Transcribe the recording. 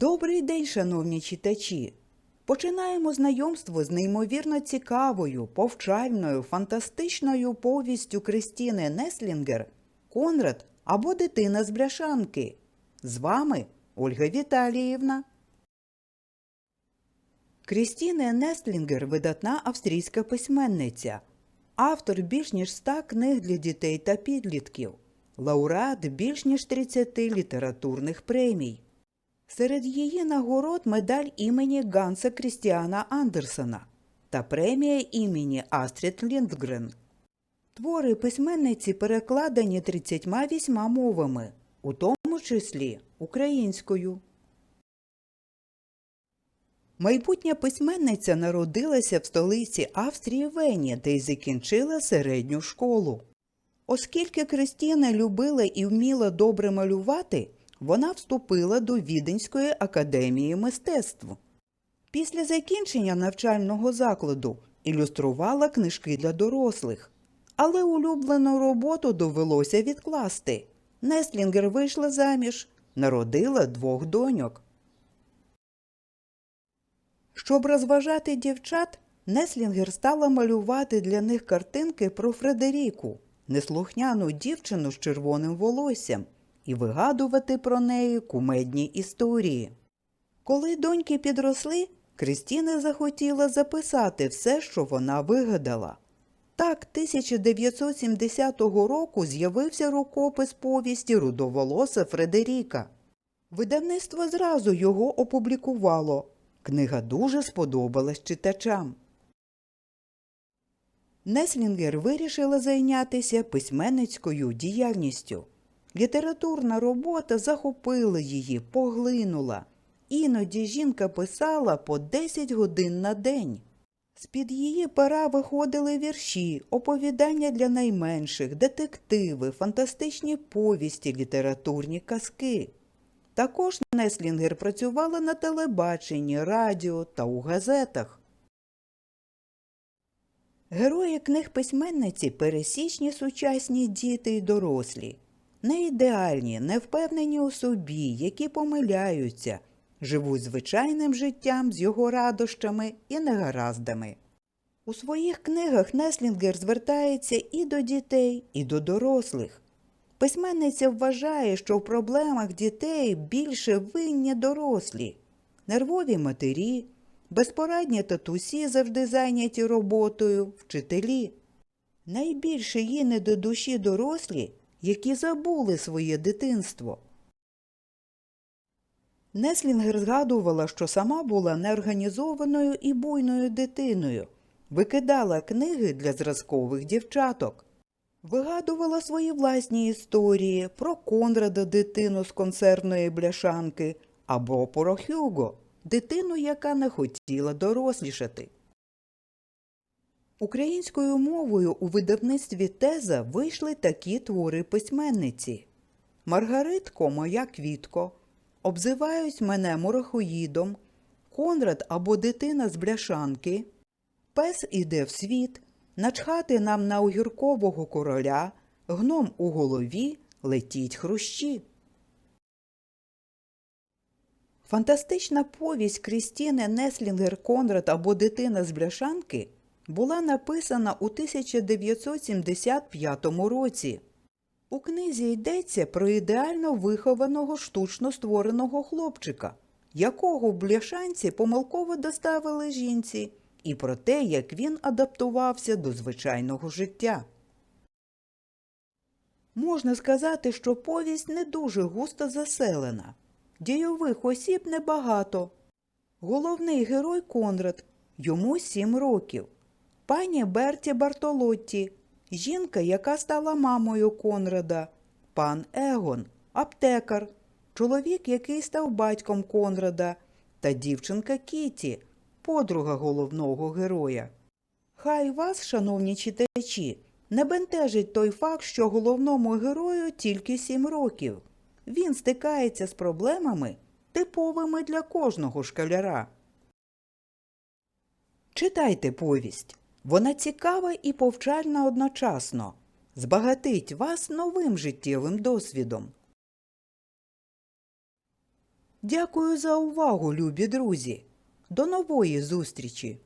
Добрий день, шановні читачі! Починаємо знайомство з неймовірно цікавою, повчальною, фантастичною повістю Кристіни Неслінгер Конрад або дитина з бляшанки. З вами Ольга Віталіївна. Крістіне Нестлінгер – видатна австрійська письменниця, автор більш ніж ста книг для дітей та підлітків, лауреат більш ніж 30 літературних премій. Серед її нагород медаль імені Ганса Крістіана Андерсена та премія імені Астрід Ліндгрен. Твори письменниці перекладені 38 мовами, у тому числі українською. Майбутня письменниця народилася в столиці Австрії Вені, де й закінчила середню школу. Оскільки Кристіна любила і вміла добре малювати, вона вступила до Віденської академії мистецтв. Після закінчення навчального закладу ілюструвала книжки для дорослих, але улюблену роботу довелося відкласти. Неслінгер вийшла заміж, народила двох доньок. Щоб розважати дівчат, Неслінгер стала малювати для них картинки про Фредеріку, неслухняну дівчину з червоним волоссям, і вигадувати про неї кумедні історії. Коли доньки підросли, Крістіна захотіла записати все, що вона вигадала. Так, 1970 року з'явився рукопис повісті Рудоволоса Фредеріка. Видавництво зразу його опублікувало. Книга дуже сподобалась читачам. Неслінгер вирішила зайнятися письменницькою діяльністю. Літературна робота захопила її, поглинула. Іноді жінка писала по 10 годин на день. З-під її пера виходили вірші, оповідання для найменших, детективи, фантастичні повісті, літературні казки. Також Неслінгер працювала на телебаченні, радіо та у газетах. Герої книг письменниці пересічні сучасні діти й дорослі, не ідеальні, не впевнені у собі, які помиляються, живуть звичайним життям з його радощами і негараздами. У своїх книгах Неслінгер звертається і до дітей, і до дорослих. Письменниця вважає, що в проблемах дітей більше винні дорослі, нервові матері, безпорадні татусі завжди зайняті роботою, вчителі. Найбільше їй не до душі дорослі, які забули своє дитинство. Неслінгер згадувала, що сама була неорганізованою і буйною дитиною, викидала книги для зразкових дівчаток. Вигадувала свої власні історії про Конрада дитину з консервної бляшанки або про Хюго дитину, яка не хотіла дорослішати. Українською мовою у видавництві Теза вийшли такі твори письменниці. Маргаритко, моя квітко, обзивають мене морохоїдом, Конрад або дитина з бляшанки, Пес іде в світ, начхати нам на огіркового короля, гном у голові. Летіть хрущі. Фантастична повість Крістіни Неслінгер Конрад або дитина з бляшанки була написана у 1975 році. У книзі йдеться про ідеально вихованого штучно створеного хлопчика, якого бляшанці помилково доставили жінці, і про те, як він адаптувався до звичайного життя. Можна сказати, що повість не дуже густо заселена. Дійових осіб небагато. Головний герой Конрад, йому сім років. Пані Берті Бартолотті, жінка, яка стала мамою Конрада, пан Егон, аптекар, чоловік, який став батьком Конрада, та дівчинка Кіті, подруга головного героя. Хай вас, шановні читачі, не бентежить той факт, що головному герою тільки сім років. Він стикається з проблемами, типовими для кожного школяра. Читайте повість. Вона цікава і повчальна одночасно. Збагатить вас новим життєвим досвідом. Дякую за увагу, любі друзі. До нової зустрічі!